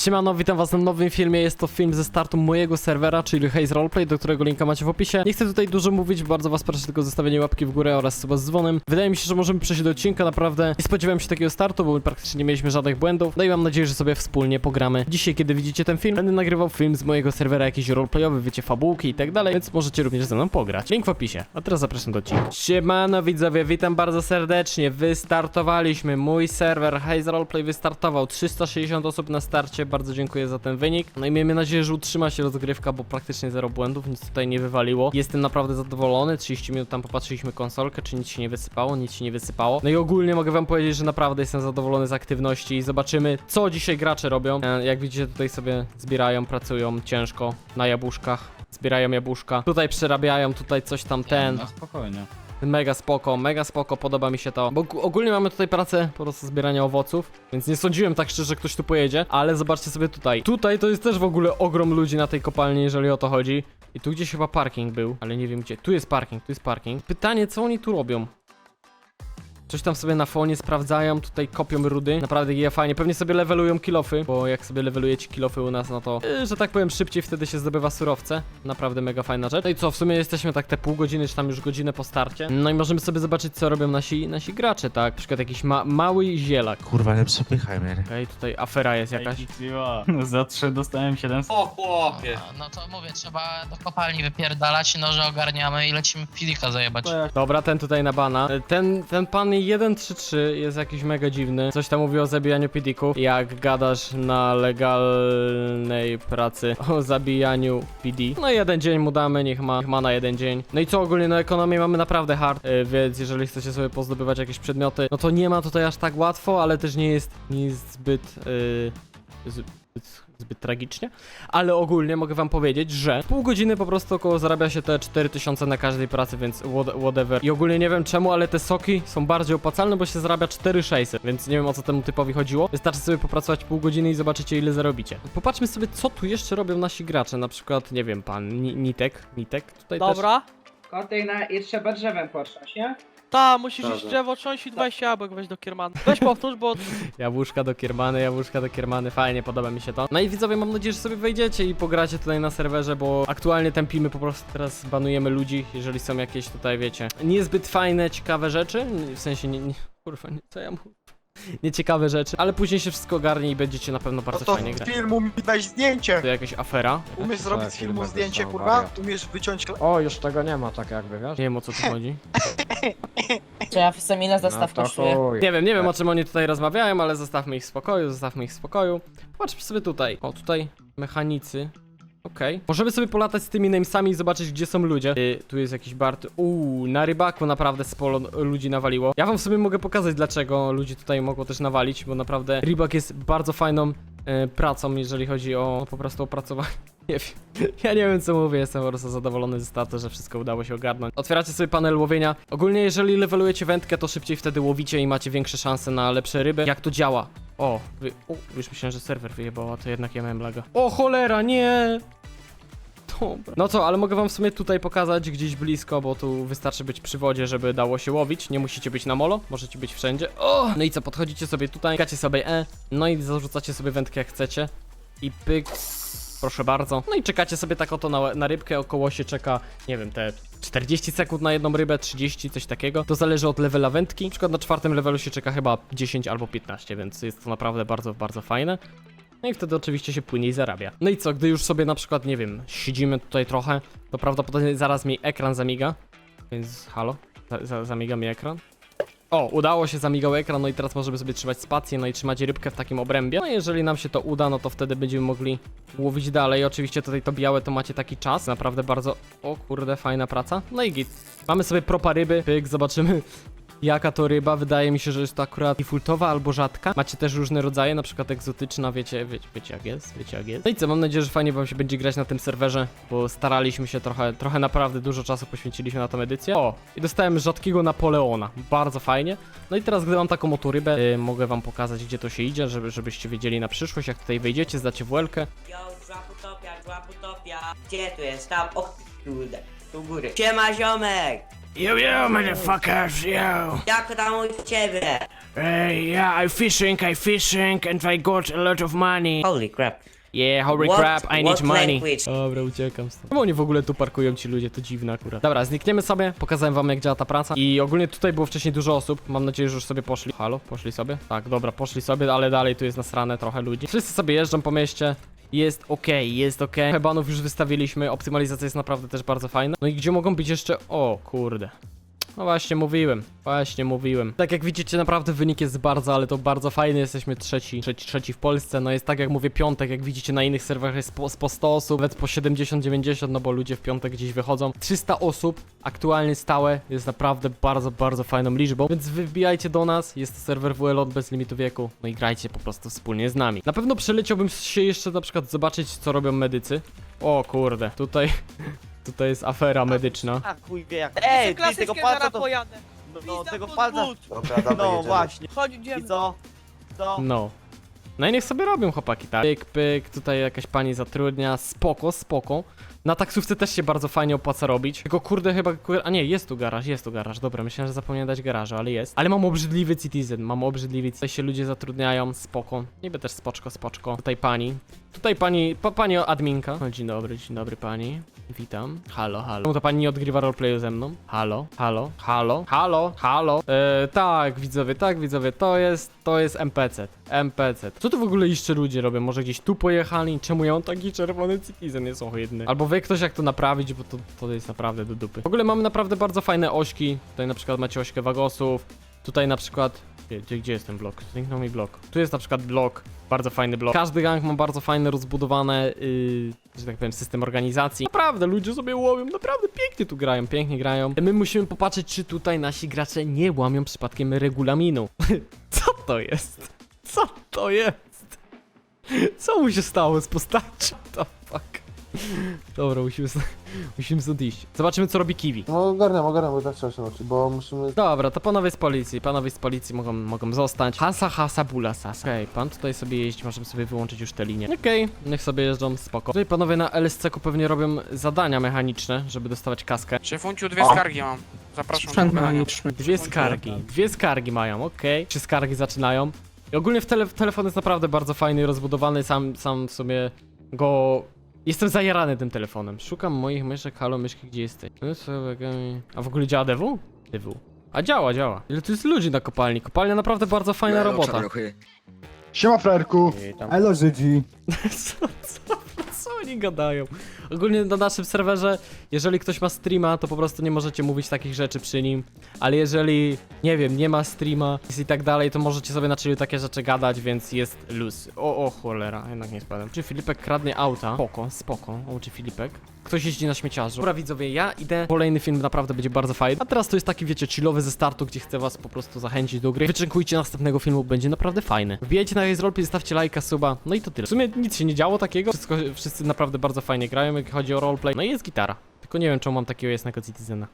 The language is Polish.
Siemano, witam was na nowym filmie. Jest to film ze startu mojego serwera, czyli Haze Roleplay, do którego linka macie w opisie. Nie chcę tutaj dużo mówić, bardzo was proszę tylko zostawienie łapki w górę oraz suba z dzwonem. Wydaje mi się, że możemy przejść do odcinka, naprawdę nie spodziewałem się takiego startu, bo praktycznie nie mieliśmy żadnych błędów. No i mam nadzieję, że sobie wspólnie pogramy. Dzisiaj, kiedy widzicie ten film, będę nagrywał film z mojego serwera jakiś roleplayowy, wiecie, fabułki i tak dalej, więc możecie również ze mną pograć. Link w opisie. A teraz zapraszam do odcinka. Siemano widzowie, witam bardzo serdecznie. Wystartowaliśmy. Mój serwer Haze Roleplay wystartował. 360 osób na starcie. Bardzo dziękuję za ten wynik. No i miejmy nadzieję, że utrzyma się rozgrywka, bo praktycznie zero błędów, nic tutaj nie wywaliło. Jestem naprawdę zadowolony. 30 minut tam popatrzyliśmy konsolkę, czy nic się nie wysypało, nic się nie wysypało. No i ogólnie mogę wam powiedzieć, że naprawdę jestem zadowolony z aktywności i zobaczymy, co dzisiaj gracze robią. E, Jak widzicie, tutaj sobie zbierają, pracują ciężko na jabłuszkach. Zbierają jabłuszka. Tutaj przerabiają, tutaj coś tam ten. No spokojnie. Mega spoko, mega spoko, podoba mi się to. Bo ogólnie mamy tutaj pracę po prostu zbierania owoców, więc nie sądziłem tak szczerze, że ktoś tu pojedzie, ale zobaczcie sobie tutaj. Tutaj to jest też w ogóle ogrom ludzi na tej kopalni, jeżeli o to chodzi. I tu gdzieś chyba parking był, ale nie wiem gdzie. Tu jest parking, tu jest parking. Pytanie, co oni tu robią? Coś tam sobie na fonie sprawdzają, tutaj kopią rudy. Naprawdę giga fajnie. Pewnie sobie levelują kilofy, bo jak sobie levelujecie kilofy u nas, no to, yy, że tak powiem, szybciej wtedy się zdobywa surowce. Naprawdę mega fajna rzecz. No i co, w sumie jesteśmy tak te pół godziny, czy tam już godzinę po starcie. No i możemy sobie zobaczyć, co robią nasi, nasi gracze, tak? Na przykład jakiś ma mały zielak. Kurwa, nie przepychaj mnie. Okej, tutaj afera jest jakaś. Za trzy dostałem 700. O chłopie. No, no to mówię, trzeba do kopalni wypierdalać, noże ogarniamy i lecimy filika zajebać. Dobra, ten tutaj na bana. Ten, ten pan 133 jest jakiś mega dziwny. Coś tam mówi o zabijaniu pidików. Jak gadasz na legalnej pracy o zabijaniu PD. No jeden dzień mu damy, niech ma, niech ma na jeden dzień. No i co ogólnie na ekonomię mamy naprawdę hard, y, więc jeżeli chcecie sobie pozdobywać jakieś przedmioty, no to nie ma tutaj aż tak łatwo, ale też nie jest, nie jest zbyt... y, zbyt zbyt tragicznie, ale ogólnie mogę wam powiedzieć, że w pół godziny po prostu około zarabia się te 4000 na każdej pracy, więc what- whatever. I ogólnie nie wiem czemu, ale te soki są bardziej opłacalne, bo się zarabia 4600, więc nie wiem o co temu typowi chodziło. Wystarczy sobie popracować pół godziny i zobaczycie ile zarobicie. Popatrzmy sobie co tu jeszcze robią nasi gracze, na przykład, nie wiem, pan Ni Nitek, Nitek tutaj też. Dobra. Kotek na i trzeba drzewem potrząść, nie? Ta, musisz iść Dobra. drzewo trząść i 20 jabłek weź do kiermana. Weź powtórz, bo Jabłuszka do kiermany, jabłuszka do kiermany, fajnie, podoba mi się to. No i widzowie, mam nadzieję, że sobie wejdziecie i pogracie tutaj na serwerze, bo aktualnie tępimy, po prostu teraz banujemy ludzi, jeżeli są jakieś tutaj, wiecie, niezbyt fajne, ciekawe rzeczy, w sensie, nie, nie kurwa, nie, co ja mówię? Nieciekawe rzeczy, ale później się wszystko ogarnie i będziecie na pewno bardzo No to fajnie grać. filmu mi dać zdjęcie. To jakaś afera. Umiesz zrobić z filmu zdjęcie, kurwa? Umiesz wyciąć kla- O, już tego nie ma, tak jakby, wiesz? Nie wiem o co tu chodzi. Czy ja w ile zestaw no to kosztuje? chuj. Nie wiem, nie wiem o czym oni tutaj rozmawiają, ale zostawmy ich w spokoju, zostawmy ich w spokoju. Popatrzmy sobie tutaj. O, tutaj mechanicy. Okej. Możemy sobie polatać z tymi namesami i zobaczyć, gdzie są ludzie. Y, tu jest jakiś Bart. Uuu, na rybaku naprawdę sporo ludzi nawaliło. Ja wam w sumie mogę pokazać, dlaczego ludzi tutaj mogło też nawalić, bo naprawdę rybak jest bardzo fajną y, pracą, jeżeli chodzi o po prostu opracowanie. Nie wiem. Ja nie wiem co mówię, jestem po prostu zadowolony ze startu, że wszystko udało się ogarnąć. Otwieracie sobie panel łowienia. Ogólnie jeżeli levelujecie wędkę, to szybciej wtedy łowicie i macie większe szanse na lepsze ryby. Jak to działa? O, wy... o już myślałem, że serwer wyjebał, a to jednak ja miałem laga. O cholera, nie! Dobra. No co, ale mogę wam w sumie tutaj pokazać gdzieś blisko, bo tu wystarczy być przy wodzie, żeby dało się łowić. Nie musicie być na molo, możecie być wszędzie. O! No i co, podchodzicie sobie tutaj, klikacie sobie E, no i zarzucacie sobie wędkę jak chcecie. I pyk. Proszę bardzo. No i czekacie sobie tak oto na, na rybkę, około się czeka, nie wiem, te 40 sekund na jedną rybę, 30, coś takiego. To zależy od levela wędki. Na przykład na czwartym levelu się czeka chyba 10 albo 15, więc jest to naprawdę bardzo, bardzo fajne. No i wtedy oczywiście się płynniej zarabia. No i co, gdy już sobie na przykład, nie wiem, siedzimy tutaj trochę, to prawdopodobnie zaraz mi ekran zamiga. Więc halo? Za, za, zamiga mi ekran? O, udało się, zamigał ekran, no i teraz możemy sobie trzymać spację, no i trzymać rybkę w takim obrębie. No i jeżeli nam się to uda, no to wtedy będziemy mogli łowić dalej. Oczywiście tutaj to białe to macie taki czas, naprawdę bardzo, o kurde, fajna praca. No i git. Mamy sobie propa ryby, pyk, zobaczymy Jaka to ryba? Wydaje mi się, że jest to akurat defaultowa albo rzadka. Macie też różne rodzaje, na przykład egzotyczna, wiecie, wiecie, wiecie jak jest, wiecie jak jest. No i co, mam nadzieję, że fajnie wam się będzie grać na tym serwerze, bo staraliśmy się trochę, trochę naprawdę dużo czasu poświęciliśmy na tę edycję. O, i dostałem rzadkiego Napoleona, bardzo fajnie. No i teraz, gdy mam taką oto rybę, yy, mogę wam pokazać, gdzie to się idzie, żeby, żebyście wiedzieli na przyszłość, jak tutaj wejdziecie, zdacie WL-kę. Gdzie tu jest? Tam, o tu góry. Siema ziomek! Yo, yo, motherfuckers, yo. Jak tam u ciebie? Hey, yeah, I fishing, I fishing, and I got a lot of money. Holy crap. Yeah, holy What- crap, I need what money. language? Dobra, uciekam stąd. Czemu oni w ogóle tu parkują ci ludzie, to dziwne akurat. Dobra, znikniemy sobie, pokazałem wam jak działa ta praca. I ogólnie tutaj było wcześniej dużo osób, mam nadzieję, że już sobie poszli. Halo, poszli sobie? Tak, dobra, poszli sobie, ale dalej tu jest nasrane trochę ludzi. Wszyscy sobie jeżdżą po mieście. Jest okej, jest okej. Hebanów już wystawiliśmy, optymalizacja jest naprawdę też bardzo fajna. No i gdzie mogą być jeszcze... O, kurde. No właśnie mówiłem, właśnie mówiłem. Tak jak widzicie, naprawdę wynik jest bardzo, ale to bardzo fajny. Jesteśmy trzeci, trzeci, trzeci w Polsce. No jest tak jak mówię, piątek, jak widzicie na innych serwerach jest po, po 100 osób, nawet po 70-90, no bo ludzie w piątek gdzieś wychodzą. 300 osób aktualnie stałe jest naprawdę bardzo, bardzo fajną liczbą, więc wybijajcie do nas. Jest to serwer WLOT bez limitu wieku. No i grajcie po prostu wspólnie z nami. Na pewno przeleciałbym się jeszcze na przykład zobaczyć, co robią medycy. O kurde, tutaj... Tutaj jest afera medyczna. A chuj wie jak. Ej, ty tego palca to... pojadę. No, no Pizda tego pod palca... but. No właśnie. Chodź, I idziemy. co? Co? No. No i niech sobie robią chłopaki, tak? Pyk, pyk, tutaj jakaś pani zatrudnia, spoko, spoko. Na taksówce też się bardzo fajnie opłaca robić. Tylko kurde chyba, a nie, jest tu garaż, jest tu garaż, dobra, myślałem, że zapomniałem dać garażu, ale jest. Ale mam obrzydliwy citizen, mam obrzydliwy, tutaj się ludzie zatrudniają, spoko. Niby też spoczko, spoczko. Tutaj pani, tutaj pani, pa, pani adminka. O, dzień dobry, dzień dobry pani. Witam. Halo, halo. Czemu to pani nie odgrywa roleplayu ze mną? Halo, halo, halo, halo, halo. Eee, tak, widzowie, tak, widzowie, to jest, to jest NPC. NPC. Co tu w ogóle jeszcze ludzie robią? Może gdzieś tu pojechali? Czemu ja mam taki czerwony citizen jest ohydny? Albo wie ktoś jak to naprawić, bo to, to jest naprawdę do dupy. W ogóle mamy naprawdę bardzo fajne ośki. Tutaj na przykład macie ośkę wagosów. Tutaj na przykład... Gdzie, gdzie, jest ten blok? Zniknął mi blok. Tu jest na przykład blok, bardzo fajny blok. Każdy gang ma bardzo fajne, rozbudowane, yy, że tak powiem, system organizacji. Naprawdę, ludzie sobie łowią, naprawdę pięknie tu grają, pięknie grają. My musimy popatrzeć, czy tutaj nasi gracze nie łamią przypadkiem regulaminu. Co to jest? Co to jest? Co mu się stało z postacią? The fuck? Dobra, musimy, st- musimy stąd iść. Zobaczymy, co robi Kiwi. No ogarniam, ogarniam, bo tak trzeba się nauczyć, bo musimy... Dobra, to panowie z policji, panowie z policji mogą, mogą zostać. Hasa, hasa, bula, sasa. Okej, pan tutaj sobie jeździ, możemy sobie wyłączyć już te linie. Okej, niech sobie jeżdżą, spoko. Tutaj panowie na LSC-ku pewnie robią zadania mechaniczne, żeby dostawać kaskę. Szefunciu, dwie skargi mam. Zapraszam do pogadania. Dwie skargi, dwie skargi mają, okej. Trzy skargi zaczynają. I ogólnie w tele, telefon jest naprawdę bardzo fajny i rozbudowany, sam, sam w sumie go... Jestem zajarany tym telefonem. Szukam moich myszek, halo myszki, gdzie jesteś? No A w ogóle działa DW? DW. A działa, działa. Ile tu jest ludzi na kopalni? Kopalnia naprawdę bardzo fajna robota. Siema frajerku! Elo Żydzi! co, co, co oni gadają? Ogólnie na naszym serwerze, jeżeli ktoś ma streama, to po prostu nie możecie mówić takich rzeczy przy nim. Ale jeżeli, nie wiem, nie ma streama i tak dalej, to możecie sobie na chillu takie rzeczy gadać, więc jest luz. O, o cholera, jednak nie spadłem. Czy Filipek kradnie auta? Spoko, spoko. O, czy Filipek? Ktoś jeździ na śmieciarzu. Dobra widzowie, ja idę. Kolejny film naprawdę będzie bardzo fajny. A teraz to jest taki, wiecie, chillowy ze startu, gdzie chcę was po prostu zachęcić do gry. Wyczekujcie następnego filmu, będzie naprawdę fajny. Wbijajcie na Raze Roleplay, zostawcie lajka, suba. No i to tyle. W sumie nic się nie działo takiego. Wszystko, wszyscy naprawdę bardzo fajnie grają, jak chodzi o roleplay. No i jest gitara. Tylko nie wiem, czemu mam takiego jasnego Citizena.